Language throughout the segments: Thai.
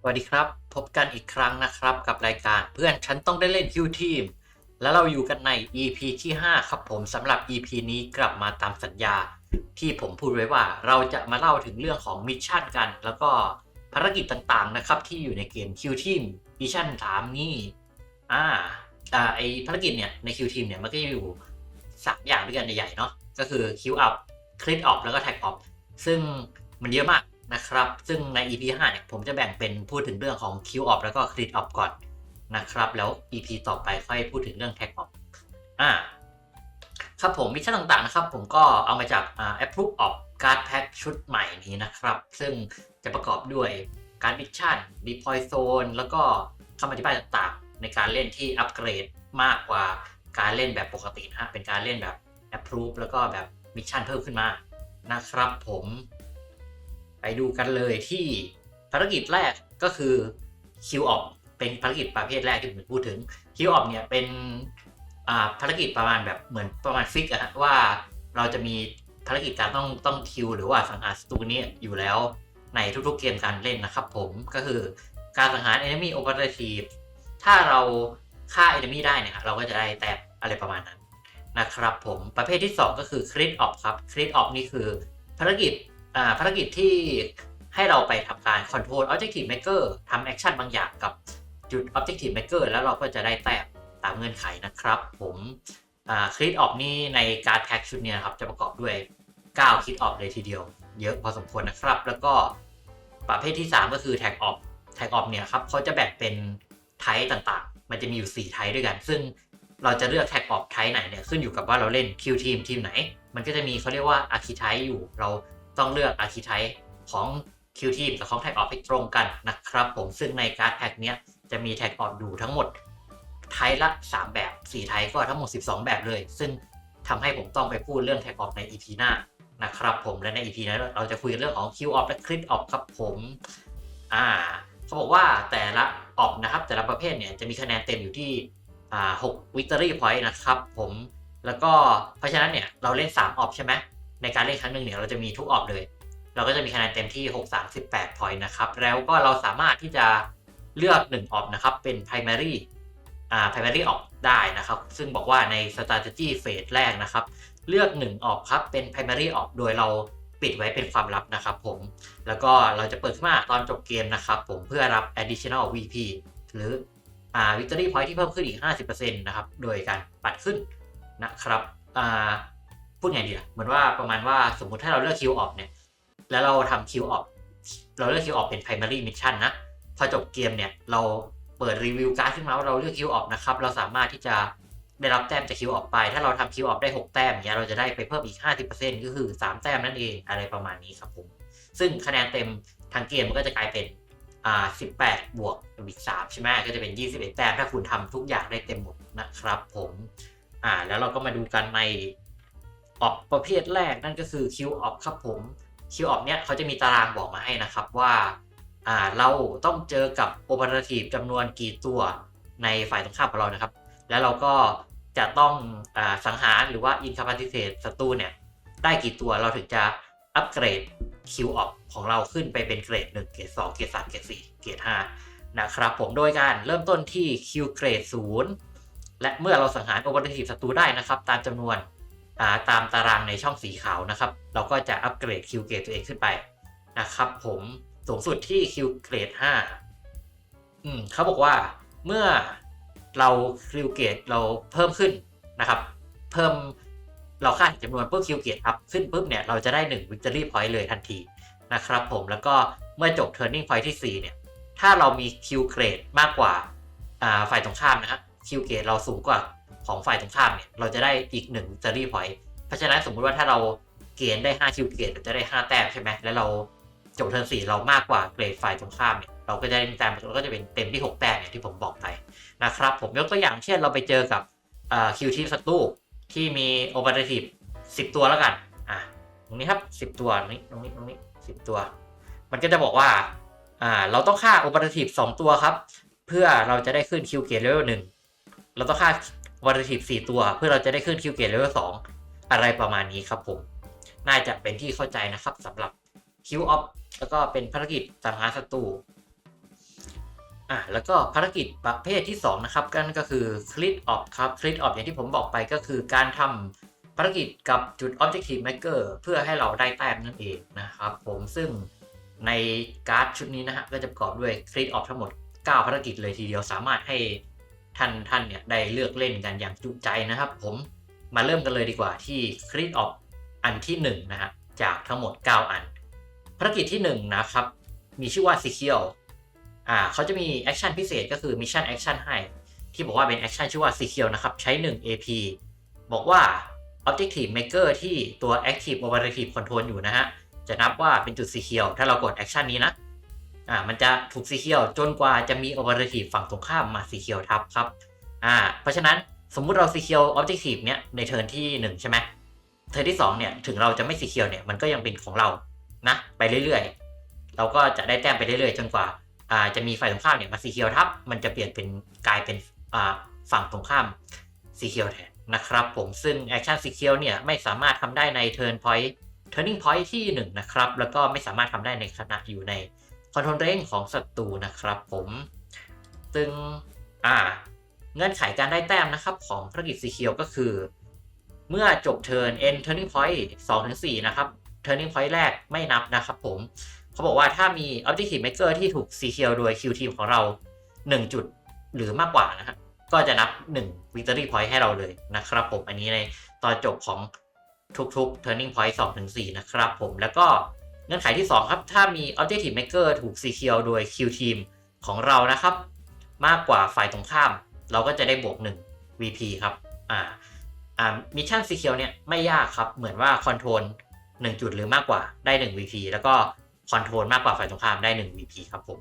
สวัสดีครับ พบกันอีกครั้งนะครับกับรายการเพื่อนฉันต้องได้เล่นคิวทีม แล้วเราอยู่กันใน EP ที่ 5 ครับผมสำหรับ EP นี้กลับมาตามสัญญา ที่ผมพูดไว้ว่าเราจะมาเล่าถึงเรื่องของมิชชั่นกัน แล้วก็ภารกิจต่างๆนะครับที่อยู่ในเกมคิวทีมมิชชั่น3นี่อ่าอ่าไอภารกิจเนี่ยในคิวทีมเนี่ยมันก็อยู่สามอย่างด้วยกันใหญ่ๆเนาะก็คือคิวอัพคลิกออฟแล้วก็แท็กออฟซึ่งมันเยอะมาก นะครับ ซึ่งใน EP 5เนี่ยผมจะแบ่งเป็นพูดถึงเรื่องของ Q off แล้วก็ Crit off ก่อนนะครับ แล้ว EP ต่อไปค่อยพูดถึงเรื่อง Tag off อ่าครับผมมิชชั่นต่างๆนะครับ ผมก็เอามาจากอ่า Approve of Card Pack ชุดใหม่นี้นะครับ ซึ่งจะประกอบด้วยการมิชชั่น Deploy Zone แล้วก็คำอธิบายต่างๆ ในการเล่นที่อัปเกรดมากกว่าการเล่นแบบปกตินะฮะเป็นการเล่นแบบ Approve แล้วก็แบบมิชชั่นเพิ่มขึ้นมานะครับผม ดูกันเลยที่ภารกิจแรกก็คือ Q op เป็นภารกิจประเภทแรกที่ผมพูดถึง Q op เนี่ยเป็นภารกิจประมาณแบบเหมือนประมาณฟิกอะว่าเราจะมีภารกิจการต้องต้องคิวหรือว่าสังหารศัตรูนี้อยู่แล้วในทุกๆเกมการเล่นนะครับผมก็คือการสังหาร enemy operative ถ้าเราฆ่า enemy ได้เนี่ยครับเราก็จะได้แต้มอะไรประมาณนั้นนะครับผมประเภทที่ 2 ก็คือ crit op ครับ crit op นี่คือภารกิจ ภารกิจที่ให้เราไปทำการ control objective maker ทำแอคชั่นบางอย่างกับจุด objective maker แล้วเราก็จะได้แต้มตามเงื่อนไขนะครับ ผมอ่าคลิปออฟนี่ในการแพ็กชุดเนี้นะครับ จะประกอบด้วย 9คลิปออฟเลยทีเดียว เยอะพอสมควรนะครับ แล้วก็ประเภทที่ 3 ก็คือ tag off tag off เนี่ยครับเขาจะแบ่งเป็นไทป์ต่างๆ มันจะมีอยู่ 4 ไทป์ด้วยกัน ซึ่งเราจะเลือก tag off ไทป์ไหนเนี่ยขึ้นอยู่กับว่าเราเล่น Q team ทีมไหน มันก็จะมีเขาเรียกว่า archetype อยู่เรา ต้องเลือก archetype ของ Q team กับของ tag off ให้ตรงกันนะครับผมซึ่งในการ์ดแพ็กเนี้ยจะมี tag off อยู่ทั้งหมดไทป์ละ 3 แบบ 4 ไทป์ก็ทั้งหมด 12 แบบเลย ซึ่งทำให้ผมต้องไปพูดเรื่อง tag off ใน EP หน้านะครับผมและใน EP นั้นเราจะคุยเรื่องของ Q off และ Crit off ครับผมอ่าเขาบอกว่าแต่ละออกนะครับแต่ละประเภทเนี่ยจะมีคะแนนเต็มอยู่ที่อ่า6 victory point นะครับผมแล้วก็เพราะฉะนั้นเนี่ยเราเล่น 3 ออฟใช่ไหม ในการเล่นครั้งหนึ่งเนี่ยเราจะมีทุกออฟเลย เราก็จะมีคะแนนเต็มที่ 6 3 8 point นะครับ แล้วก็เราสามารถที่จะเลือก1ออฟนะครับ เป็น primary อ่า primary ออฟได้นะครับ ซึ่งบอกว่าใน strategy phase แรกนะครับ เลือก1ออฟครับ เป็น primary ออฟโดยเราปิดไว้เป็นความลับนะครับผม แล้วก็เราจะเปิดขึ้นมาตอนจบเกมนะครับผมเพื่อรับ additional VP หรืออ่า victory point ที่เพิ่มขึ้นอีก 50%นะครับ โดยการปัดขึ้นนะครับอ่า พูดไงดีอะเหมือนว่าประมาณว่าสมมุติถ้าเราเลือก Q off เนี่ย แล้วเราทำคิวออกเราเลือกคิวออกเป็น primary mission นะ พอจบเกมเนี่ยเราเปิดรีวิวการ์ดขึ้นมาว่าเราเลือกคิวออกนะครับ เราสามารถที่จะได้รับแต้มจากคิวออกไป ถ้าเราทำคิวออกได้ 6 แต้มเนี่ยเราจะได้ไปเพิ่มอีก 50%ก็คือ 3 แต้มนั่นเองอะไรประมาณนี้ครับผม ซึ่งคะแนนเต็มทางเกมมันก็จะกลายเป็นอ่า18 บวกอีก3ใช่ไหมก็จะเป็น 21 แต้มถ้าคุณทำทุกอย่างได้เต็มหมดนะครับผมอ่าแล้วเราก็มาดูกันใน ออกประเภทแรกนั่นก็คือคิวออกครับผมคิวออฟเนี่ยเขาจะมีตารางบอกมาให้นะครับว่าอ่าเราต้องเจอกับโอเปอเรทีฟจำนวนกี่ตัวในฝ่ายตรงข้ามของเรานะครับ แล้วเราก็จะต้องอสังหารหรือว่าอินคาปาติเ e ศัตรูเนี่ยได้กี่ตัวเราถึงจะอัปเกรดคิวออฟของเราขึ้นไปเป็นเกรด 1 เกรด 2 เกรด 3 เกรด 4 เกรด 5 นะครับผมโดยการเริ่มต้นที่คิวเกรด 0 และเมื่อเราสังหารโอเปอเรทีฟศัตรูได้นะครับ ตามจำนวน ตามตารางในช่องสีขาวนะครับ เราก็จะอัปเกรดคิวเกรดตัวเองขึ้นไปนะครับผมสูงสุดที่คิวเกรด5อืมเขาบอกว่าเมื่อเราคิวเกรดเราเพิ่มขึ้นนะครับ เพิ่มเราค่าจำนวนปุ๊บคิวเกรดอัพขึ้นปุ๊บเนี่ยเราจะได้1 Victory Point เลยทันทีนะครับผมแล้วก็เมื่อจบ Turning Point ที่ 4 เนี่ย ถ้าเรามีคิวเกรดมากกว่าอ่าฝ่ายตรงข้ามนะครับคิวเกรดเราสูงกว่า ของฝ่ายตรงข้ามเนี่ยเราจะได้อีก1 Victory Point เพราะฉะนั้นสมมุติว่าถ้าเราเกณฑ์ได้5คิวเกรดเราจะได้ 5 แต้มใช่ไหมแล้วเราจบเทิร์นสี่เรามากกว่าเกรดฝ่ายตรงข้ามเนี่ยเราก็จะได้แต้มเราก็จะเป็นเต็มที่ 6 แต้มอย่างที่ผมบอกไปนะครับผมยกตัวอย่างเช่นเราไปเจอกับคิวทีศัตรูที่มีโอเปอเรทีฟ10ตัวแล้วกันอะตรงนี้ครับ10ตัวตรงนี้ตรงนี้ตรงนี้10ตัว มันก็จะบอกว่าอ่าเราต้องฆ่าโอเปอเรทีฟ2ตัวครับ เพื่อเราจะได้ขึ้นคิวเกรดเลเวลหนึ่งเราต้องฆ่า โอเปอเรทีฟ4ตัว เพื่อเราจะได้ขึ้นคิวเกรดเลเวลสองอะไรประมาณนี้ครับผม น่าจะเป็นที่เข้าใจนะครับสำหรับคิวออฟแล้วก็เป็นภารกิจสังหารศัตรูอะแล้วก็ภารกิจประเภทที่ 2 นะครับกันก็คือ Clit Op ครับ Clit Op อย่างที่ผมบอกไปก็คือการทำภารกิจกับจุด Objective Maker เพื่อให้เราได้แต้มนั่นเองนะครับผมซึ่งในการ์ดชุดนี้นะฮะก็จะประกอบด้วย Clit Op ทั้งหมด 9 ภารกิจเลยทีเดียวสามารถให้ ท่านท่านเนี่ยได้เลือกเล่นกันอย่างจุใจนะครับ ผมมาเริ่มกันเลยดีกว่าที่ Clit Op อันที่1นะฮะจากทั้งหมด 9 อัน ภารกิจที่ 1 นะครับ มีชื่อว่า Secure อ่าเขาจะมีแอคชั่นพิเศษก็คือ Mission Action ให้ ที่บอกว่าเป็นแอคชั่นชื่อว่า Secure นะครับ ใช้ 1 AP บอกว่า Objective Maker ที่ตัว Active Operative Control อยู่นะฮะ จะนับว่าเป็นจุด Secure ถ้าเรากดแอคชั่นนี้นะ อ่ามันจะถูก Secure จนกว่าจะมี Operative ฝั่งตรงข้ามมา Secure ทับครับอ่าเพราะฉะนั้นสมมุติเรา Secure Objective เนี้ยในเทิร์นที่ 1 ใช่ไหมเทิร์นที่ 2 เนี่ย ถึงเราจะไม่ Secure เนี่ยมันก็ยังเป็นของเรานะไปเรื่อยๆ เราก็จะได้แต้มไปเรื่อยๆ จนกว่าอ่าจะมีฝ่ายตรงข้ามเนี่ยมาสีเขียวทับ มันจะเปลี่ยนเป็นกลายเป็นอ่าฝั่งตรงข้ามสีเขียวแทนนะครับผมซึ่งแอคชั่นสีเขียวเนี่ยไม่สามารถทำได้ใน turn point turning point ที่ 1 นะครับ แล้วก็ไม่สามารถทำได้ในขณะอยู่ใน อนโทรลเร่งของศัตรูนะครับผมซึ่งอ่าเงื่อนไขการได้แต้มนะครับ ของภารกิจสีเขียวก็คือ เมื่อจบเทิร์น end turning point 2-4นะครับ turning point แรกไม่นับนะครับผมเขาบอกว่าถ้ามี Objective Maker ที่ถูก secure โดย Q team ของเรา 1 จุดหรือมากกว่านะฮะก็จะนับ 1 Victory Point ให้เราเลยนะครับผมอันนี้ในตอนจบของทุกๆ Turning Point 2-4นะครับผมแล้วก็ เงื่อนไขที่ 2 ครับ ถ้ามี Objective Maker ถูก secure โดย Q team ของเรานะครับ มากกว่าฝ่ายตรงข้าม เราก็จะได้บวก 1 VP ครับ อ่า อ่า มิชชั่น secure เนี่ยไม่ยากครับ เหมือนว่า Control 1 จุดหรือมากกว่าได้ 1 VP แล้วก็คอนโทรลมากกว่าฝ่ายตรงข้ามได้ 1 VP ครับผม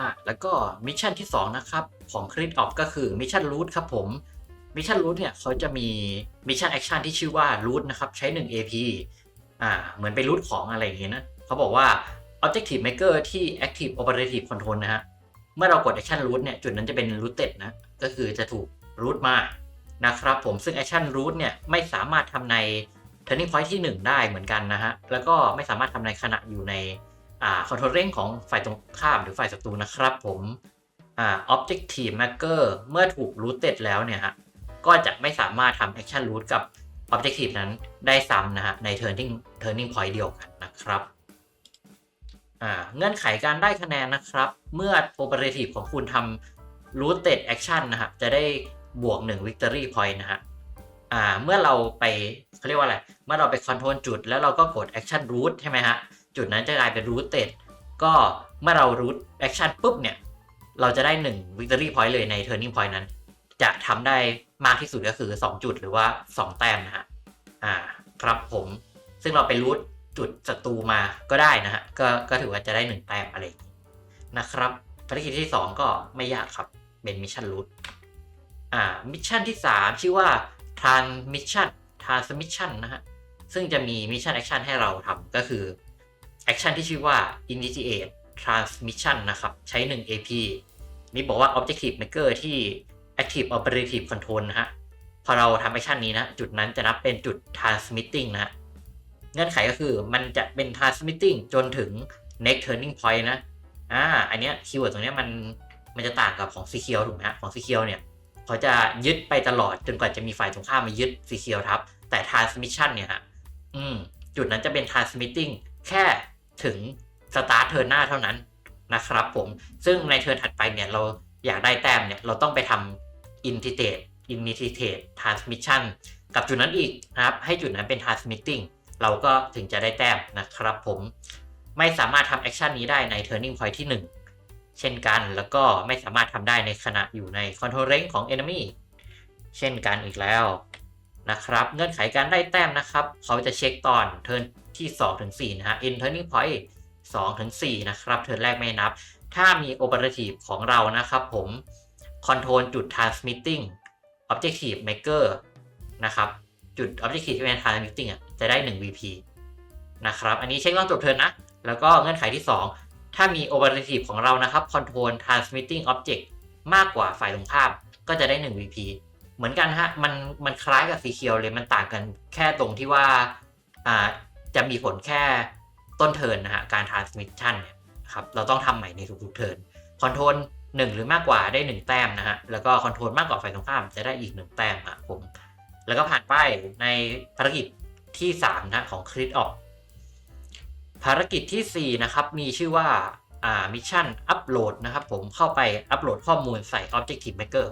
อะแล้วก็มิชชั่นที่ 2 นะครับ ของคริ t ออฟก็คือมิชชั่นรูทครับผม มิชชั่นรูทเนี่ยเขาจะมีมิชชั่นแอคชั่นที่ชื่อว่ารูทนะครับ ใช้ 1 AP อ่าเหมือนเป็นรูทของอะไรอย่างเงี้ยนะเขาบอกว่า Objective Maker ที่ Active Operative Control นะฮะเมื่อเรากด Action Root เนี่ยจุดนั้นจะเป็น Rooted นะก็คือจะถูก root มานะครับผมซึ่ง Action Root เนี่ยไม่สามารถทำใน turning point ที่ 1 ได้เหมือนกันนะฮะแล้วก็ไม่สามารถทำในขณะอยู่ในอ่า control เร่งของฝ่ายตรงข้ามหรือฝ่ายศัตรูนะครับผมอ่า objective Maker เมื่อถูก rooted แล้วเนี่ยฮะก็จะไม่สามารถทำ action root กับ objective นั้นได้ซ้ำนะฮะใน turning turning point เดียวกันนะครับเงื่อนไขการได้คะแนนนะครับ เมื่อ operative ของคุณทำ rooted action นะฮะจะได้บวก 1 victory point นะฮะเมื่อเราไปเขาเรียกว่าอะไร เมื่อเราไปคอนโทรลจุด แล้วเราก็กด action root ใช่ไหมฮะ จุดนั้นจะกลายเป็น rooted ก็เมื่อเรา root action ปุ๊บเนี่ย เราจะได้ 1 victory point เลยใน turning point นั้น จะทำได้ มากที่สุดก็คือ 2 จุดหรือว่า 2 แต้มนะฮะอ่าครับผมซึ่งเราไป root จุดศัตรูมาก็ได้นะฮะก็ก็ถือว่าจะได้ 1 แต้มอะไรอย่างนี้นะครับภารกิจที่ 2 ก็ไม่ยากครับเป็นมิชชั่น root อ่ามิชชั่นที่ 3 ชื่อว่า transmission transmission นะฮะซึ่งจะมีมิชชั่นแอคชั่นให้เราทำก็คือแอคชั่นที่ชื่อว่า initiate transmission นะครับ ใช้ 1 AP นี่บอกว่า objective maker ที่ active operative control นะฮะ พอเราทำแอคชั่นนี้นะ จุดนั้นจะนับเป็นจุด transmitting นะเงื่อนไขก็คือมันจะเป็น transmitting จนถึง next turning point นะอ่าอันเนี้ยคีย์เวิร์ดตรงเนี้ยมันมันจะต่างกับของ secure ถูกไหมฮะของ secure เนี่ยเขาจะยึดไปตลอดจนกว่าจะมีฝ่ายตรงข้ามมายึด secure ทับ แต่ transmission เนี่ยฮะอืมจุดนั้นจะเป็น transmitting แค่ถึง start turn หน้าเท่านั้นนะครับผม ซึ่งในเทิร์นถัดไปเนี่ยเราอยากได้แต้มเนี่ยเราต้องไปทำ integrate integrate transmission กับจุดนั้นอีกนะครับให้จุดนั้นเป็น transmitting เราก็ถึงจะได้แต้มนะครับผมไม่สามารถทำแอคชั่นนี้ได้ใน turning point ที่ 1 เช่นกันแล้วก็ไม่สามารถทำได้ในขณะอยู่ใน control range ของ enemy เช่นกันอีกแล้วนะครับเงื่อนไขการได้แต้มนะครับ เขาจะเช็คตอนเทิร์นที่ 2-4นะฮะ in turning point 2-4 นะครับ เทิร์นแรกไม่นับ ถ้ามี operative ของเรานะครับผม Control จุด Transmitting Objective Maker นะครับ จุด Objective ที่เป็น Transmitting อะจะได้ 1 VP นะครับ อันนี้เช็ครอบจบเทินนะ แล้วก็เงื่อนไขที่ 2 ถ้ามี Operative ของเรานะครับ Control Transmitting Object มากกว่าฝ่ายตรงข้ามก็จะได้ 1 VP เหมือนกันฮะ มัน มันคล้ายกับสีเขียวเลย มันต่างกันแค่ตรงที่ว่า อ่า จะมีผลแค่ต้นเทินนะฮะ การ transmission เนี่ยครับ เราต้องทำใหม่ในทุกๆเทินคอนโทร หนึ่งหรือมากกว่าได้หนึ่งแต้มนะฮะ แล้วก็คอนโทรลมากกว่าฝ่ายตรงข้ามจะได้อีกหนึ่งแต้มครับผม แล้วก็ผ่านไปในภารกิจที่สามนะของคริสออกภารกิจที่ 4 นะครับ มีชื่อว่าอ่ามิชชั่นอัปโหลดนะครับผมเข้าไปอัปโหลดข้อมูลใส่ Objective Maker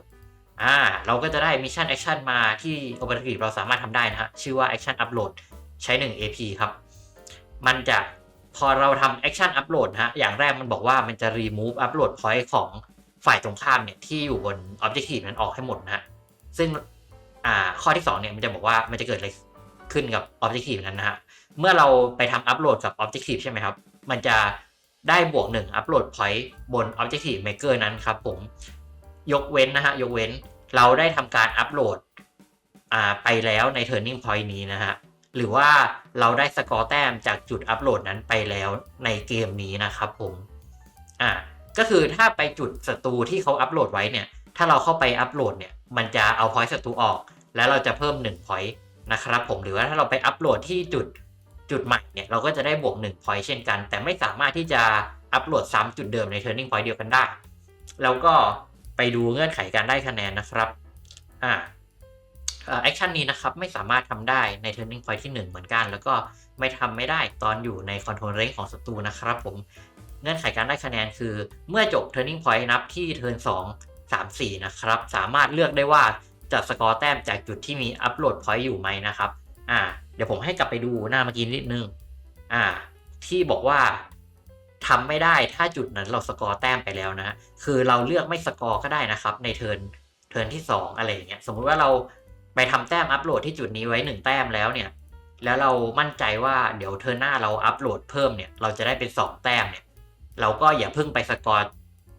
อ่าเราก็จะได้มิชชั่นแอคชั่นมาที่โอเปอเรทีฟเราสามารถทำได้นะฮะ ชื่อว่าแอคชั่นอัปโหลดใช้ 1 AP ครับ มันจะพอเราทำแอคชั่นอัปโหลดฮะ อย่างแรกมันบอกว่ามันจะรีมูฟอัปโหลดพอยต์ของ ฝ่ายตรงข้ามเนี่ยที่อยู่บน Objective นั้นออกให้หมดนะซึ่งอ่าข้อที่2เนี่ยมันจะบอกว่ามันจะเกิดอะไรขึ้นกับ Objective นั้นนะฮะเมื่อเราไปทำอัปโหลดกับ Objective ใช่ไหมครับ มันจะได้บวกหนึ่งอัปโหลด point บน Objective Maker นั้นครับผมยกเว้นนะฮะยกเว้นเราได้ทำการอัปโหลดอ่าไปแล้วใน Turning Point นี้นะฮะหรือว่าเราได้สกอร์แต้มจากจุดอัปโหลดนั้นไปแล้วในเกมนี้นะครับผมอ่า ก็คือถ้าไปจุดศัตรูที่เขาอัปโหลดไว้เนี่ย ถ้าเราเข้าไปอัปโหลดเนี่ย มันจะเอา point ศัตรูออก แล้วเราจะเพิ่ม1 point นะครับผม หรือว่าถ้าเราไปอัปโหลดที่จุดจุดใหม่เนี่ย เราก็จะได้บวก1 point เช่นกัน แต่ไม่สามารถที่จะอัปโหลดซ้ำจุดเดิมใน turning point เดียวกันได้ แล้วก็ไปดูเงื่อนไขการได้คะแนนนะครับ อ่าแอคชั่นนี้นะครับไม่สามารถทำได้ใน turning point ที่ 1 เหมือนกัน แล้วก็ไม่ทำไม่ได้ตอนอยู่ใน control range ของศัตรูนะครับผม เงื่อนไขการได้คะแนนคือ เมื่อจบ turning point นับที่ turn 2 3 4 นะครับ สามารถเลือกได้ว่าจะสกอร์แต้มจากจุดที่มีอัปโหลดพอยต์อยู่ไหมนะครับ อ่า เดี๋ยวผมให้กลับไปดูหน้าเมื่อกี้นิดนึง อ่า ที่บอกว่าทำไม่ได้ถ้าจุดนั้นเราสกอร์แต้มไปแล้วนะ คือเราเลือกไม่สกอร์ก็ได้นะครับ ในเทิร์นเทิร์นที่ 2 อะไรอย่างเงี้ย สมมุติว่าเราไปทำแต้มอัปโหลดที่จุดนี้ไว้ 1 แต้มแล้วเนี่ย แล้วเรามั่นใจว่าเดี๋ยวเทิร์นหน้าเราอัปโหลดเพิ่มเนี่ย เราจะได้เป็น 2 แต้มเนี่ย เราก็อย่าเพิ่งไปสกอร์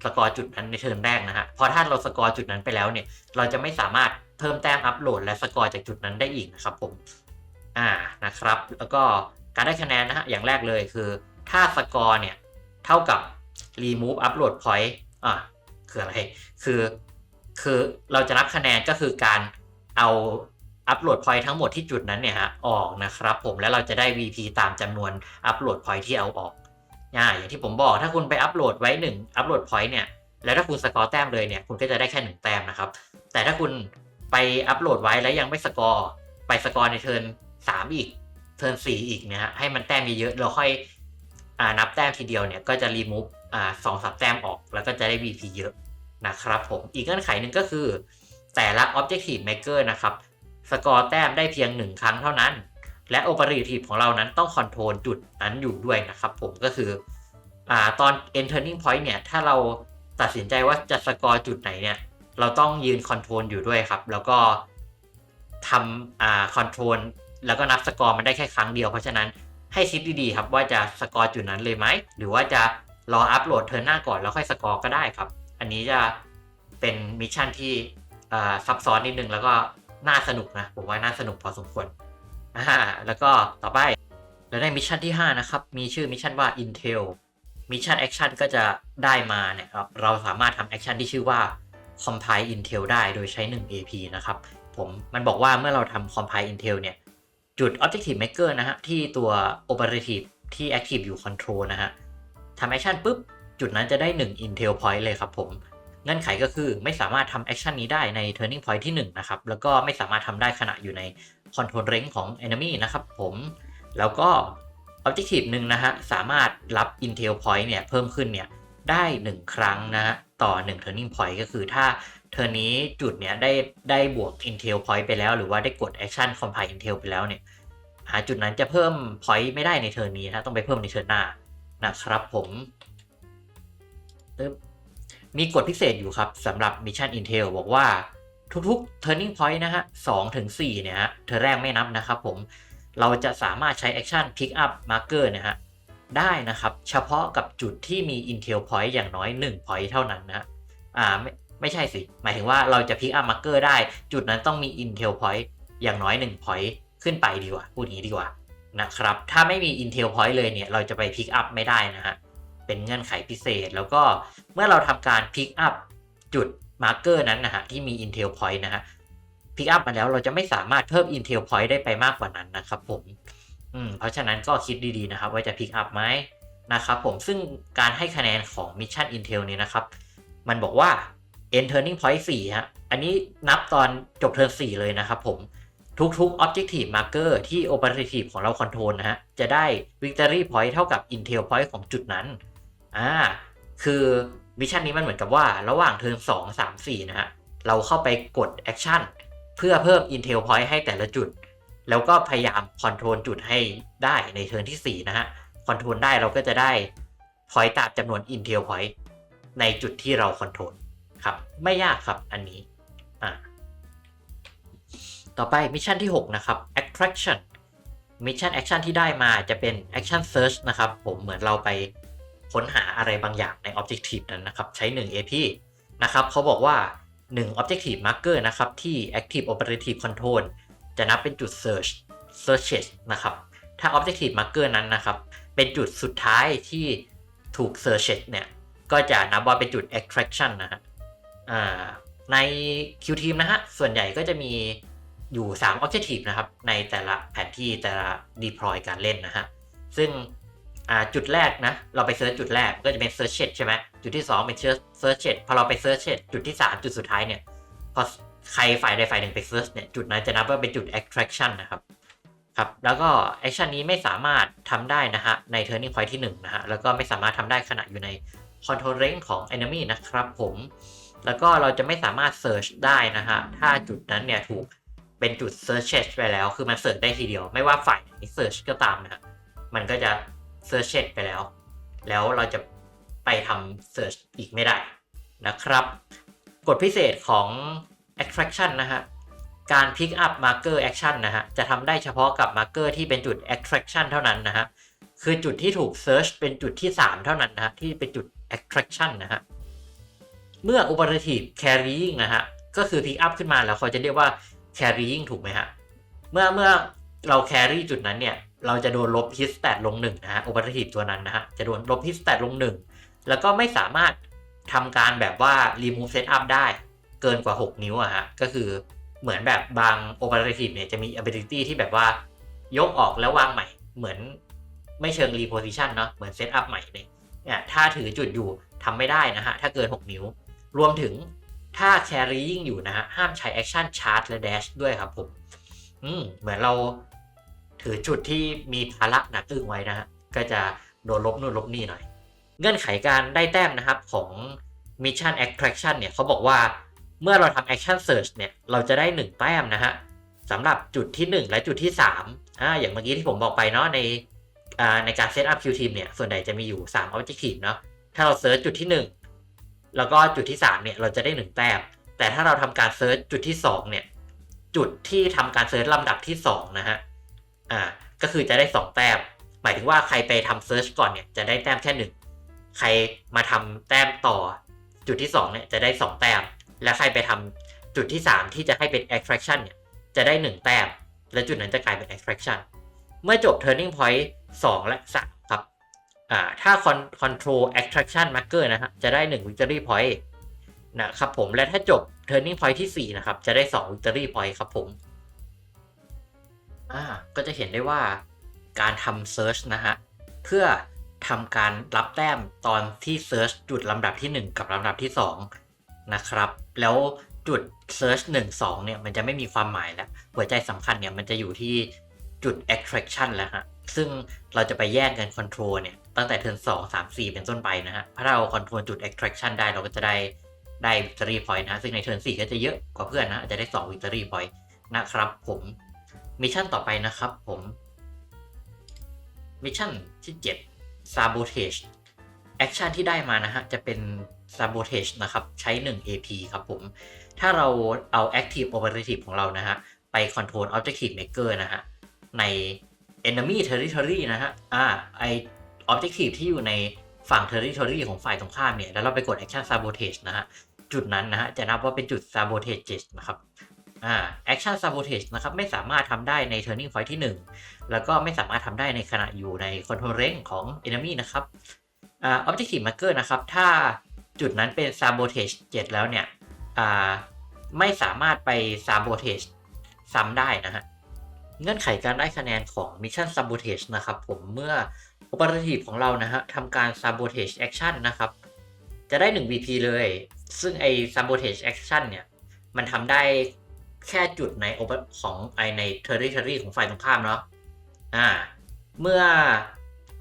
สกอร์จุดนั้นในเทิร์นแรกนะฮะเพราะถ้าเราสกอร์จุดนั้นไปแล้วเนี่ย เราจะไม่สามารถเพิ่มแต้มอัปโหลด และสกอร์จากจุดนั้นได้อีกนะครับผม อ่านะครับ แล้วก็การได้คะแนนนะฮะอย่างแรกเลยคือ ถ้าสกอร์เนี่ย เท่ากับ remove upload point อ่าคืออะไร คือ คือเราจะนับคะแนนก็คือการเอาอัปโหลด point ทั้งหมดที่จุดนั้นเนี่ยฮะออกนะครับผมแล้วเราจะได้ VP ตามจำนวนอัปโหลด point ที่เอาออก อ่าอย่างที่ผมบอกถ้าคุณไปอัปโหลดไว้1อัปโหลด point เนี่ยแล้วถ้าคุณสกอร์แต้มเลยเนี่ยคุณก็จะได้แค่1แต้มนะครับ แต่ถ้าคุณไปอัปโหลดไว้แล้วยังไม่สกอร์ไปสกอร์ในเทิร์นสามอีกเทิร์นสี่อีกเนี่ยฮะให้มันแต้มเยอะๆเราค่อยอ่านับแต้มทีเดียวเนี่ยก็จะรีมูฟอ่าสองสามแต้มออก แล้วก็จะได้ VP เยอะนะครับผมอีกเงื่อนไขหนึ่งก็คือ แต่ละ Objective Maker นะครับสกอร์แต้มได้เพียง 1 ครั้งเท่านั้น และ Operative ของเรานั้นต้องคอนโทรลจุดนั้นอยู่ด้วยนะครับผมก็คืออ่าตอน entering point เนี่ยถ้าเราตัดสินใจว่าจะสกอร์จุดไหนเนี่ยเราต้องยืนคอนโทรลอยู่ด้วยครับ แล้วก็ทำอ่าคอนโทรลแล้วก็นับสกอร์มันได้แค่ครั้งเดียวเพราะฉะนั้นให้คิดดีๆครับว่าจะสกอร์จุดนั้นเลยไหม หรือว่าจะรออัปโหลดเทิร์นหน้าก่อนแล้วค่อยสกอร์ก็ได้ครับ อันนี้จะเป็นมิชชั่นที่ซับซ้อนนิดนึงแล้วก็น่าสนุกนะ ผมว่าน่าสนุกพอสมควร อ่าแล้วก็ต่อไปเราได้มิชชั่นที่ 5 นะครับ มีชื่อมิชชั่นว่า Intel มิชชั่นแอคชั่นก็จะได้มาเนี่ยครับเราสามารถทำแอคชั่นที่ชื่อว่า compile intel ได้โดยใช้ 1 AP นะครับ ผมมันบอกว่าเมื่อเราทำ compile intel เนี่ย จุด objective maker นะฮะ ที่ตัว operative ที่ active อยู่ control นะฮะทำแอคชั่นปุ๊บ จุดนั้นจะได้ 1 intel point เลยครับผมเงื่อนไขก็คือไม่สามารถทำแอคชั่นนี้ได้ใน turning point ที่ 1 นะครับ แล้วก็ไม่สามารถทำได้ขณะอยู่ใน control range ของ enemy นะครับผมแล้วก็ objective หนึ่งนะฮะสามารถรับ intel point เนี่ยเพิ่มขึ้นเนี่ยได้ 1 ครั้งนะฮะต่อ 1 turning point ก็คือถ้าเทอร์นี้จุดเนี้ยได้ได้บวก intel point ไปแล้ว หรือว่าได้กด action compile intel ไปแล้วเนี่ยหาจุดนั้นจะเพิ่ม point ไม่ได้ในเทอร์นี้นะต้องไปเพิ่มในเทอร์หน้านะครับผมมีกฎพิเศษอยู่ครับสำหรับ mission intel บอกว่า ทุกๆ turning point นะฮะ2ถึง4เนี่ยฮะเทอแรกไม่นับนะครับผม เราจะสามารถใช้ action pick up marker นะฮะได้นะครับเฉพาะกับจุดที่มี Intel Point อย่างน้อย 1 Point เท่านั้นนะอ่าไม่ไม่ใช่สิ หมายถึงว่าเราจะ Pick up Marker ได้ จุดนั้นต้องมี Intel Point อย่างน้อย 1 Point ขึ้นไปดีกว่าพูดงี้ดีกว่านะครับ ถ้าไม่มี Intel Point เลยเนี่ย เราจะไป Pick up ไม่ได้นะฮะเป็นเงื่อนไขพิเศษแล้วก็เมื่อเราทำการ Pick up จุด Marker นั้นนะฮะที่มี Intel Point นะฮะ Pick up มาแล้วเราจะไม่สามารถเพิ่ม Intel Point ได้ไปมากกว่านั้นนะครับผมอืมเพราะฉะนั้นก็คิดดีๆนะครับ ว่าจะพิกอัพไหมนะครับผมซึ่งการให้คะแนนของ Mission Intel นี้นะครับ มันบอกว่า end turning point 4ฮะอันนี้นับตอนจบเทิร์4เลยนะครับผมทุกๆ objective marker ที่ operative ของเรา control นะฮะ จะได้ victory point เท่ากับ intel point ของจุดนั้นอ่าคือ มิชชั่นนี้มันเหมือนกับว่าระหว่างเทิร์น2 3 4 นะฮะ เราเข้าไปกด action เพื่อเพิ่ม intel point ให้แต่ละจุด แล้วก็พยายาม control จุดให้ได้ในเทิร์นที่ 4 นะฮะ control ได้เราก็จะได้ point ตามจำนวน intel point ในจุดที่เรา control ครับ ไม่ยากครับอันนี้อ่าต่อไปมิชชั่นที่ 6 นะครับ attraction มิชชั่นแอคชั่นที่ได้มาจะเป็น action search นะครับ ผมเหมือนเราไป ค้นหาอะไรบางอย่างใน objective นั้นนะครับ ใช้ 1 AP นะครับเขาบอกว่า 1 objective marker นะครับ ที่ active operative control จะนับเป็นจุด search searches นะครับ ถ้า objective marker นั้นนะครับ เป็นจุดสุดท้ายที่ถูก searches เนี่ย ก็จะนับว่าเป็นจุด attraction นะฮะใน Q team นะฮะ ส่วนใหญ่ก็จะมีอยู่ 3 objective นะครับ ในแต่ละแผนที่แต่ละ deploy การเล่นนะฮะ ซึ่ง อ่าจุดแรกนะ เราไปเซิร์ชจุดแรกก็จะเป็น search set ใช่ไหมจุดที่ 2 เป็น search set พอเราไป search set จุดที่ 3 จุดสุดท้ายเนี่ย พอใครฝ่ายใดฝ่ายหนึ่งไป search เนี่ย จุดนั้นจะนับว่าเป็นจุด attraction นะครับครับ แล้วก็ action นี้ไม่สามารถทำได้นะฮะ ใน turning point ที่1นะฮะ แล้วก็ไม่สามารถทำได้ขณะอยู่ใน control range ของ enemy นะครับผม แล้วก็เราจะไม่สามารถ search ได้นะฮะ ถ้าจุดนั้นเนี่ยถูกเป็นจุด search ไปแล้ว คือมัน search ได้ทีเดียว ไม่ว่าฝ่ายไหน search ก็ตามนะฮะ มันก็จะ search ไปแล้ว แล้วเราจะไปทำ search อีกไม่ได้นะครับ กฎพิเศษของ attraction นะฮะ การ pick up marker action นะฮะ จะทำได้เฉพาะกับ marker ที่เป็นจุด attraction เท่านั้นนะฮะ คือจุดที่ถูก search เป็นจุดที่ 3 เท่านั้นนะฮะ ที่เป็นจุด attraction นะฮะ เมื่อ operative carrying นะฮะ ก็คือ pick up ขึ้นมาแล้วเขาจะเรียกว่า carrying ถูกไหมฮะ เมื่อเมื่อเรา carry จุดนั้นเนี่ย เราจะโดนลบ hit stat ลง1นะฮะ operative ตัวนั้นนะฮะจะโดนลบ hit stat ลง1แล้วก็ไม่สามารถทำการแบบว่า remove setup ได้เกินกว่า 6 นิ้วอะฮะก็คือเหมือนแบบบาง operative เนี่ยจะมี ability ที่แบบว่ายกออกแล้ววางใหม่ เหมือนไม่เชิง reposition เนาะเหมือน setup ใหม่เลยเนี่ยถ้าถือจุดอยู่ทำไม่ได้นะฮะ ถ้าเกิน 6 นิ้ว รวมถึงถ้า carrying อยู่นะฮะ ห้ามใช้ action charge และ dash ด้วยครับผม อืมเหมือนเรา ถือจุดที่มีภาระหนักอึ้งไว้นะฮะก็จะโดนลบนู่นลบนี่หน่อย เงื่อนไขการได้แต้มนะครับของ mission attraction เนี่ยเขาบอกว่าเมื่อเราทำ action search เนี่ยเราจะได้ 1 แต้มนะฮะสำหรับจุดที่ 1 และจุดที่3อ่าอย่างเมื่อกี้ที่ผมบอกไปเนาะในอ่าในการ set up Q team เนี่ยส่วนใหญ่จะมีอยู่ 3 objective เนาะถ้าเราเซิร์ชจุดที่ 1 แล้วก็จุดที่3เนี่ยเราจะได้ 1 แต้ม แต่ถ้าเราทำการเซิร์ชจุดที่2เนี่ยจุดที่ทำการเซิร์ชลำดับที่2นะฮะ อ่าก็คือจะได้ 2 แต้ม หมายถึงว่าใครไปทำเซิร์ชก่อนเนี่ยจะได้แต้มแค่ 1 ใครมาทำแต้มต่อ จุดที่2เนี่ยจะได้ 2 แต้ม และใครไปทำจุดที่ 3 ที่จะให้เป็น attraction เนี่ยจะได้ 1 แต้ม และจุดนั้นจะกลายเป็น attraction เมื่อจบ turning point 2 และ 3 ครับอ่าถ้า control attraction marker นะฮะจะได้ 1 victory point นะครับผมและถ้าจบ turning point ที่ 4 นะครับ จะได้ 2 victory point ครับผม อ่าก็จะเห็นได้ว่าการทำ search นะฮะ เพื่อทำการรับแต้มตอนที่ search จุดลำดับที่ 1 กับลำดับที่ 2 นะครับ แล้วจุด search 1 2 เนี่ย มันจะไม่มีความหมายแล้ว หัวใจสำคัญเนี่ย มันจะอยู่ที่จุด attraction แล้วฮะ ซึ่งเราจะไปแยกกัน control เนี่ย ตั้งแต่เทิร์น2 3 4 เป็นต้นไปนะฮะ ถ้าเรา control จุด attraction ได้เราก็จะได้ได้ victory point นะ ซึ่งในเทิร์น4ก็จะเยอะกว่าเพื่อนนะอาจจะได้2 victory point นะครับผม มิชชั่นต่อไปนะครับผม มิชชั่นที่ 7 sabotage แอคชั่นที่ได้มานะฮะ จะเป็น sabotage นะครับ ใช้ 1 AP ครับผม ถ้าเราเอา active operative ของเรานะฮะ ไป control objective maker นะฮะ ใน enemy territory นะฮะ อ่า ไอ objective ที่อยู่ในฝั่ง territory ของฝ่ายตรงข้ามเนี่ย แล้วเราไปกด action sabotage นะฮะ จุดนั้นนะฮะ จะนับว่าเป็นจุด sabotage นะครับ อ่า action sabotage นะครับไม่สามารถทำได้ใน turning point ที่ 1 แล้วก็ไม่สามารถทำได้ในขณะอยู่ใน control range ของ enemy นะครับอ่า objective marker นะครับ ถ้าจุดนั้นเป็น sabotage 7 แล้วเนี่ยอ่าไม่สามารถไป sabotage ซ้ำได้นะฮะเงื่อนไขการได้คะแนนของ Mission Sabotage นะครับ ผมเมื่อ operative ของเรานะฮะทำการ sabotage action นะครับ จะได้ 1 VP เลย ซึ่งไอ้ sabotage action เนี่ย มันทำได้ แค่จุดใน oper- ของไอใน territory ของฝ่ายตรงข้ามเนาะอ่า เมื่อ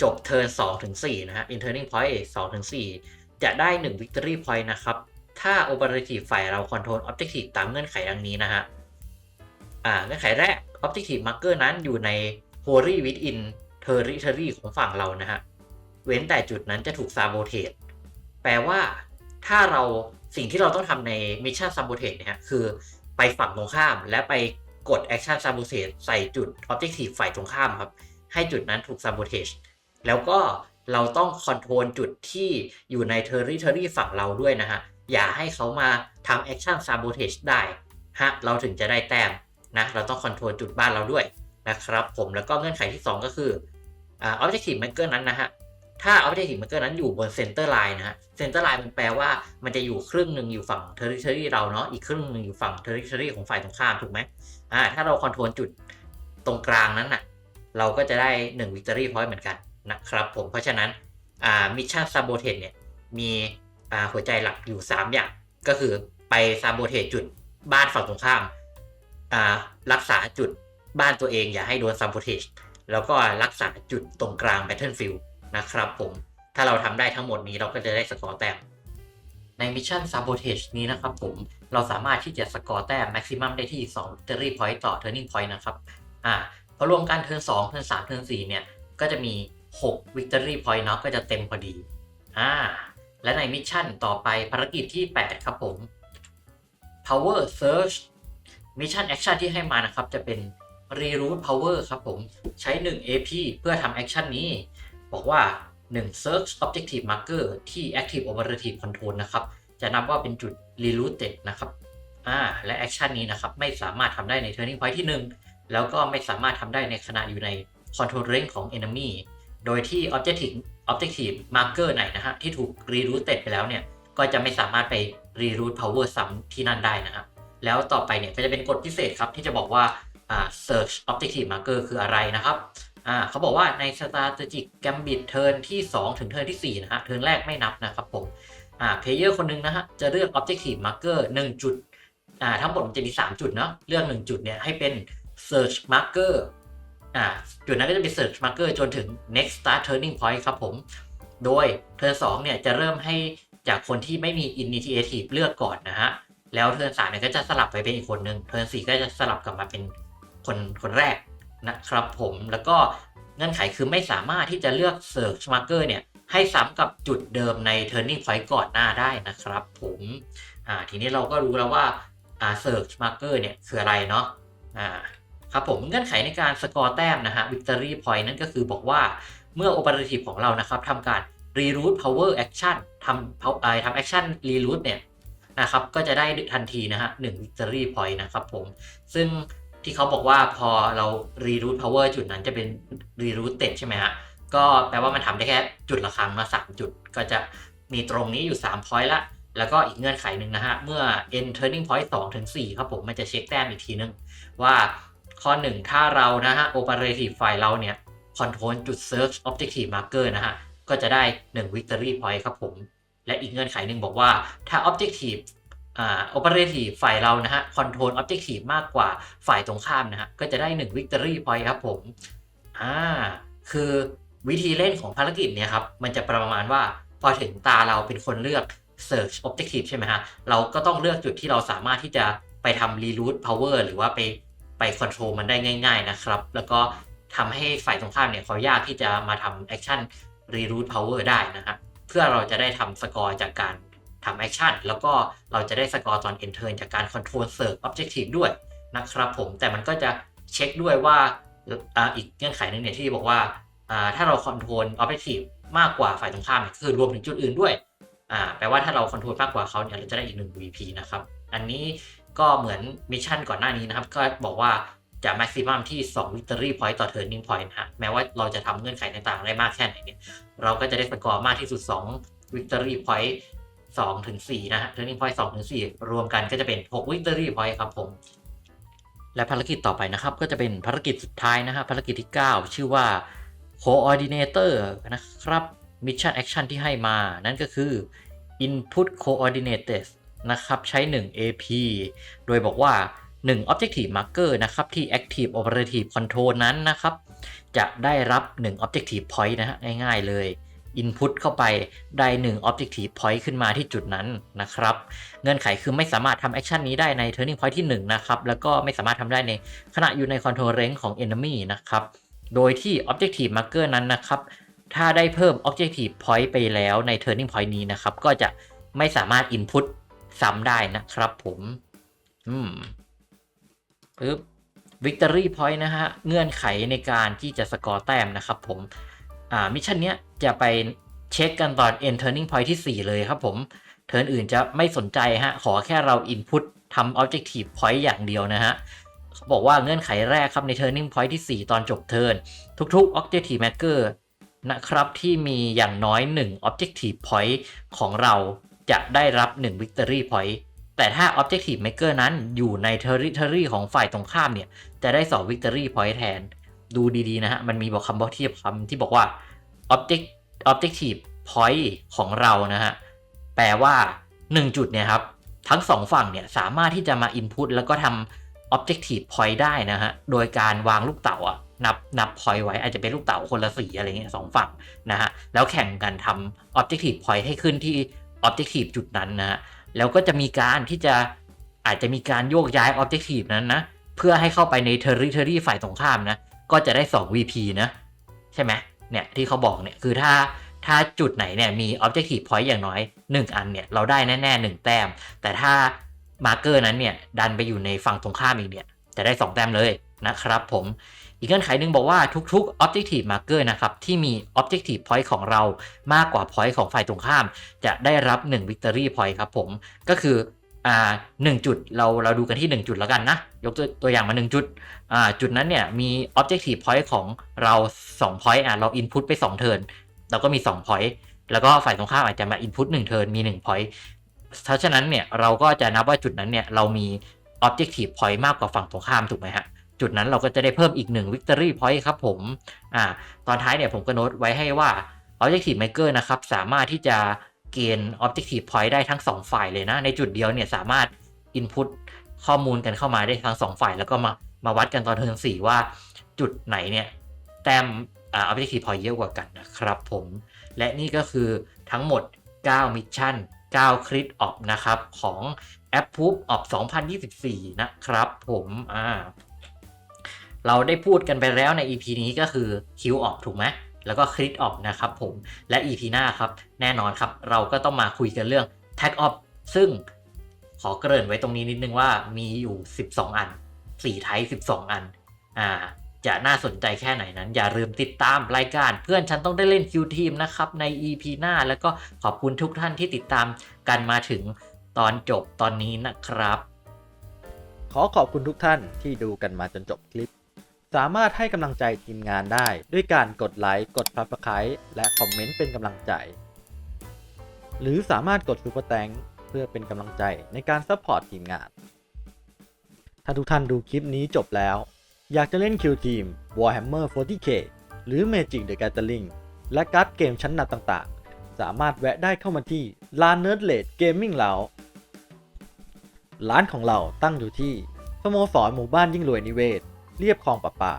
จบเทิร์น2ถึง4นะฮะ in turning point 2ถึง4จะได้1 victory point นะครับ ถ้า operative ฝ่ายเรา control objective ตามเงื่อนไขดังนี้นะฮะอ่าเงื่อนไขแรก objective marker นั้นอยู่ใน wholly within territory ของฝั่งเรานะฮะ เว้นแต่จุดนั้นจะถูก sabotage แปลว่าถ้าเราสิ่งที่เราต้องทำใน mission sabotage เนี่ยฮะคือ ไปฝั่งตรงข้าม และไปกด action sabotage ใส่จุด objective ฝ่ายตรงข้ามครับ ให้จุดนั้นถูก sabotage แล้วก็เราต้อง control จุดที่อยู่ใน territory ฝั่งเราด้วยนะฮะ อย่าให้เขามาทำ action sabotage ได้ฮะเราถึงจะได้แต้มนะ เราต้อง control จุดบ้านเราด้วยนะครับผมแล้วก็เงื่อนไขที่ 2 ก็คืออ่า objective marker นั้นนะฮะ ถ้า objective marker นั้นอยู่บน center line นะฮะ center line มันแปลว่ามันจะอยู่ครึ่งหนึ่งอยู่ฝั่ง territory เราเนาะอีกครึ่งหนึ่งอยู่ฝั่ง territory ของฝ่ายตรงข้ามถูกไหมอ่าถ้าเรา control จุดตรงกลางนั้นน่ะเราก็จะได้1 victory point เหมือนกันนะครับผมเพราะฉะนั้นอ่า mission sabotage เนี่ยมีอ่าหัวใจหลักอยู่ 3 อย่าง ก็คือไป sabotage จุดบ้านฝั่งตรงข้ามอ่ารักษาจุดบ้านตัวเองอย่าให้โดน sabotage แล้วก็รักษาจุดตรงกลาง battlefield นะครับผม ถ้าเราทำได้ทั้งหมดนี้เราก็จะได้สกอร์แต้มในมิชชั่น sabotage นี้นะครับผม เราสามารถที่จะสกอร์แต้ม maximum ได้ที่ 2 victory point ต่อ turning point นะครับ อ่าพอรวมกันเทิร์น2เทิร์น3เทิร์น4เนี่ย ก็จะมี 6 victory point เนาะก็จะเต็มพอดี อ่า และในมิชชั่นต่อไปภารกิจที่ 8 ครับผม power search มิชชั่นแอคชั่นที่ให้มานะครับ จะเป็น reroute power ครับผม ใช้ 1 AP เพื่อทำแอคชั่นนี้ บอกว่า 1 search objective marker ที่ active operative control นะครับ จะนับว่าเป็นจุด rerouted นะครับอ่าและแอคชั่นนี้นะครับ ไม่สามารถทำได้ใน turning point ที่ 1 แล้วก็ไม่สามารถทำได้ในขณะอยู่ใน control range ของ enemy โดยที่ objective objective marker ไหนนะฮะที่ถูก rerouted ไปแล้วเนี่ยก็จะไม่สามารถไป reroute power ซ้ำที่นั่นได้นะครับแล้วต่อไปเนี่ยก็จะเป็นกฎพิเศษครับที่จะบอกว่าอ่า search objective marker คืออะไรนะครับ อ่าเขาบอกว่าใน strategic gambit เทิร์นที่ 2 ถึงเทิร์นที่ 4 นะฮะ เทิร์นแรกไม่นับนะครับผมอ่าเพลเยอร์คนหนึงนะฮะ จะเลือก objective marker 1 จุดอ่าทั้งหมดมันจะมี 3 จุดเนาะเลือก 1 จุดเนี่ยให้เป็น search marker อ่าจุดนั้นก็จะเป็น search marker จนถึง next start turning point ครับผม โดยเทิร์น2เนี่ยจะเริ่มให้จากคนที่ไม่มี initiative เลือกก่อนนะฮะ แล้วเทิร์น3เนี่ยก็จะสลับไปเป็นอีกคนหนึ่งเทิร์น4ก็จะสลับกลับมาเป็นคนคนแรก นะครับผมแล้วก็เงื่อนไขคือไม่สามารถที่จะเลือก search marker เนี่ยให้ซ้ำกับจุดเดิมใน turning point ก่อนหน้าได้นะครับผมทีนี้เราก็รู้แล้วว่าอ่า search marker เนี่ยคืออะไรเนาะครับผมเงื่อนไขในการสกอร์แต้มนะฮะ victory point นั่นก็คือบอกว่าเมื่อ operative ของเรานะครับทำการ reroute power action ทำไอทำ action reroute เนี่ยนะครับก็จะได้ทันทีนะฮะหนึ่ง victory point นะครับผมซึ่ง ที่เขาบอกว่าพอเรา reroute power จุดนั้นจะเป็น reroute เต็ดใช่ไหมฮะ ก็แปลว่ามันทำได้แค่จุดละครั้งมาสามจุด ก็จะมีตรงนี้อยู่3 point ละ แล้วก็อีกเงื่อนไขหนึ่งนะฮะ เมื่อ end turning point 2ถึง4ครับผม มันจะเช็คแต้มอีกทีนึง ว่าข้อ 1 ถ้าเรานะฮะ operative ฝ่ายเราเนี่ย control จุด search objective marker นะฮะ ก็จะได้ 1 victory point ครับผม และอีกเงื่อนไขหนึ่งบอกว่าถ้า objective อ่า operative ฝ่ายเรานะฮะ control objective มากกว่าฝ่ายตรงข้ามนะฮะก็จะได้1 victory point ครับผมอ่าคือวิธีเล่นของภารกิจเนี่ยครับมันจะประมาณว่าพอถึงตาเราเป็นคนเลือก search objective ใช่ไหมฮะเราก็ต้องเลือกจุดที่เราสามารถที่จะไปทำ reroute power หรือว่าไปไป control มันได้ง่าย ๆนะครับ แล้วก็ทำให้ฝ่ายตรงข้ามเนี่ยเขายากที่จะมาทำ action reroute power ได้นะฮะเพื่อเราจะได้ทำสกอร์จากการ ทำแอคชั่นแล้วก็เราจะได้สกอร์ตอน end turn จากการ control search objective ด้วยนะครับผมแต่มันก็จะเช็คด้วยว่าอ,อีกเงื่อนไขหนึงเนี่ยที่บอกว่าถ้าเรา control objective มากกว่าฝ่ายตรงข้ามเนี่ยคือรวมถึงจุดอื่นด้วยแปลว่าถ้าเรา control มากกว่าเขาเนี่ยเราจะได้อีกหนึ่ง VP นะครับ อันนี้ก็เหมือนมิชชั่นก่อนหน้านี้นะครับ ก็บอกว่าจะ maximum ที่2 victory point ต่อ turning point นะฮะแม้ว่าเราจะทำเงื่อนไขต่างๆ ได้มากแค่ไหนเนี่ยเราก็จะได้สกอร์มากที่สุด 2 victory point 2ถึง4นะฮะ turning point 2ถึง4รวมกันก็จะเป็น 6 victory point ครับผม และภารกิจต่อไปนะครับก็จะเป็นภารกิจสุดท้ายนะฮะภารกิจที่ 9 ชื่อว่า Coordinator นะครับ Mission Action ที่ให้มานั่นก็คือ Input Coordinated นะครับ ใช้ 1 AP โดยบอกว่า 1 Objective Marker นะครับ ที่ Active Operative Control นั้นนะครับ จะได้รับ 1 Objective Point นะฮะง่ายๆเลย Input เข้าไปได้1 Objective Point ขึ้นมาที่จุดนั้นนะครับเงื่อนไขคือไม่สามารถทำแอคชั่นนี้ได้ใน Turning Point ที่1นะครับแล้วก็ไม่สามารถทำได้ในขณะอยู่ใน Control Range ของ Enemy นะครับโดยที่ Objective Marker นั้นนะครับถ้าได้เพิ่ม Objective Point ไปแล้วใน Turning Point นี้นะครับก็จะไม่สามารถ Input ซ้ำได้นะครับผมอืมปึ๊บ Victory Point นะฮะ เงื่อนไขในการที่จะสกอร์แต้มนะครับผม อ่ามิชชั่นเนี้ยจะไปเช็คกันตอน end turning point ที่ 4 เลยครับผมเทิร์นอื่นจะไม่สนใจฮะ ขอแค่เรา input ทำ objective point อย่างเดียวนะฮะเขาบอกว่าเงื่อนไขแรกครับใน turning point ที่ 4 ตอนจบเทิร์นทุกๆ objective maker นะครับที่มีอย่างน้อย 1 objective point ของเราจะได้รับ 1 victory point แต่ถ้า objective maker นั้นอยู่ใน territory ของฝ่ายตรงข้ามเนี่ย จะได้ 2 victory point แทน ดูดีๆนะฮะ มันมีบอกคำบอกเทียบคำที่บอกว่า object objective point ของเรานะฮะ แปลว่า 1 จุดเนี่ยครับ ทั้ง 2 ฝั่งเนี่ย สามารถที่จะมา input แล้วก็ทำ objective point ได้นะฮะ โดยการวางลูกเต๋าอะนับนับ point ไว้อาจจะเป็นลูกเต๋าคนละสีอะไรเงี้ยสองฝั่งนะฮะ แล้วแข่งกันทำ objective point ให้ขึ้นที่ objective จุดนั้นนะฮะ แล้วก็จะมีการที่จะอาจจะมีการโยกย้าย objective นั้นนะ เพื่อให้เข้าไปใน territory ฝ่ายตรงข้ามนะ ก็จะได้ 2 VP นะ ใช่ไหมเนี่ยที่เขาบอกเนี่ยคือถ้าถ้าจุดไหนเนี่ยมี objective point อย่างน้อย 1 อันเนี่ยเราได้แน่ๆ1แต้ม แต่ถ้า marker นั้นเนี่ยดันไปอยู่ในฝั่งตรงข้ามอีกเนี่ยจะได้ 2 แต้มเลยนะครับผมอีกเงื่อนไขหนึ่งบอกว่าทุกๆ objective marker นะครับที่มี objective point ของเรามากกว่า point ของฝ่ายตรงข้าม จะได้รับ 1 victory point ครับผม ก็คือ อ่าหนึ่งจุดเราเราดูกันที่ 1 จุดแล้วกันนะ ยกตัวตัวอย่างมา 1 จุดอ่าจุดนั้นเนี่ยมี objective point ของเรา2 point อะเรา input ไป2เทิร์นเราก็มี 2 point แล้วก็ฝ่ายตรงข้ามอาจจะมา input 1เทิร์นมี 1 point เพราะฉะนั้นเนี่ยเราก็จะนับว่าจุดนั้นเนี่ยเรามี objective point มากกว่าฝั่งตรงข้ามถูกไหมฮะจุดนั้นเราก็จะได้เพิ่มอีก1 victory point ครับผมอ่าตอนท้ายเนี่ยผมก็โน้ตไว้ให้ว่า objective maker นะครับสามารถที่จะ เกณฑ์ objective point ได้ทั้ง 2 ฝ่ายเลยนะ ในจุดเดียวเนี่ยสามารถ input ข้อมูลกันเข้ามาได้ทั้ง 2 ฝ่าย แล้วก็มามาวัดกันตอนเทิร์นสี่ว่าจุดไหนเนี่ยแต้มอ objective point เยอะกว่ากันนะครับผม และนี่ก็คือทั้งหมด 9 มิชชั่น 9 คริตออฟนะครับ ของแอปพูฟออฟ2024 นะครับผมอ่าเราได้พูดกันไปแล้วใน EP นี้ก็คือคิวออฟถูกไหม แล้วก็คริตออฟนะครับผมและ EP หน้าครับแน่นอนครับ เราก็ต้องมาคุยกันเรื่อง Tag Off ซึ่งขอเกริ่นไว้ตรงนี้นิดนึงว่ามีอยู่ 12 อัน4ไทป์12 อันอ่าจะน่าสนใจแค่ไหนนั้น อย่าลืมติดตามรายการเพื่อนฉันต้องได้เล่นคิวทีมนะครับ ใน EP หน้า แล้วก็ขอบคุณทุกท่านที่ติดตามกันมาถึงตอนจบตอนนี้นะครับ ขอขอบคุณทุกท่านที่ดูกันมาจนจบคลิป สามารถให้กำลังใจทีมงานได้ ด้วยการกดไลค์ กด Subscribe และคอมเมนต์เป็นกำลังใจ หรือสามารถกด Super t h a n k เพื่อเป็นกำลังใจในการซัพพอร์ตทีมงาน ถ้าทุกท่านดูคลิปนี้จบแล้ว อยากจะเล่นคิวทีม Warhammer 40k หรือ Magic the Gathering และการ์ดเกมชั้นนำต่างๆ สามารถแวะได้เข้ามาที่ลาน Nerd l a d e Gaming เราร้านของเราตั้งอยู่ที่สโมสรหมู่บ้านยิ่งรวยนิเวศ เรียบคลองประปา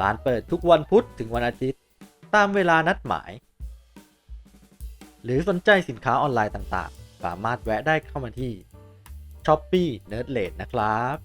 ร้านเปิดทุกวันพุธถึงวันอาทิตย์ ตามเวลานัดหมาย หรือสนใจสินค้าออนไลน์ต่างๆ สามารถแวะได้เข้ามาที่ s h o p e e Nerdlate นะครับ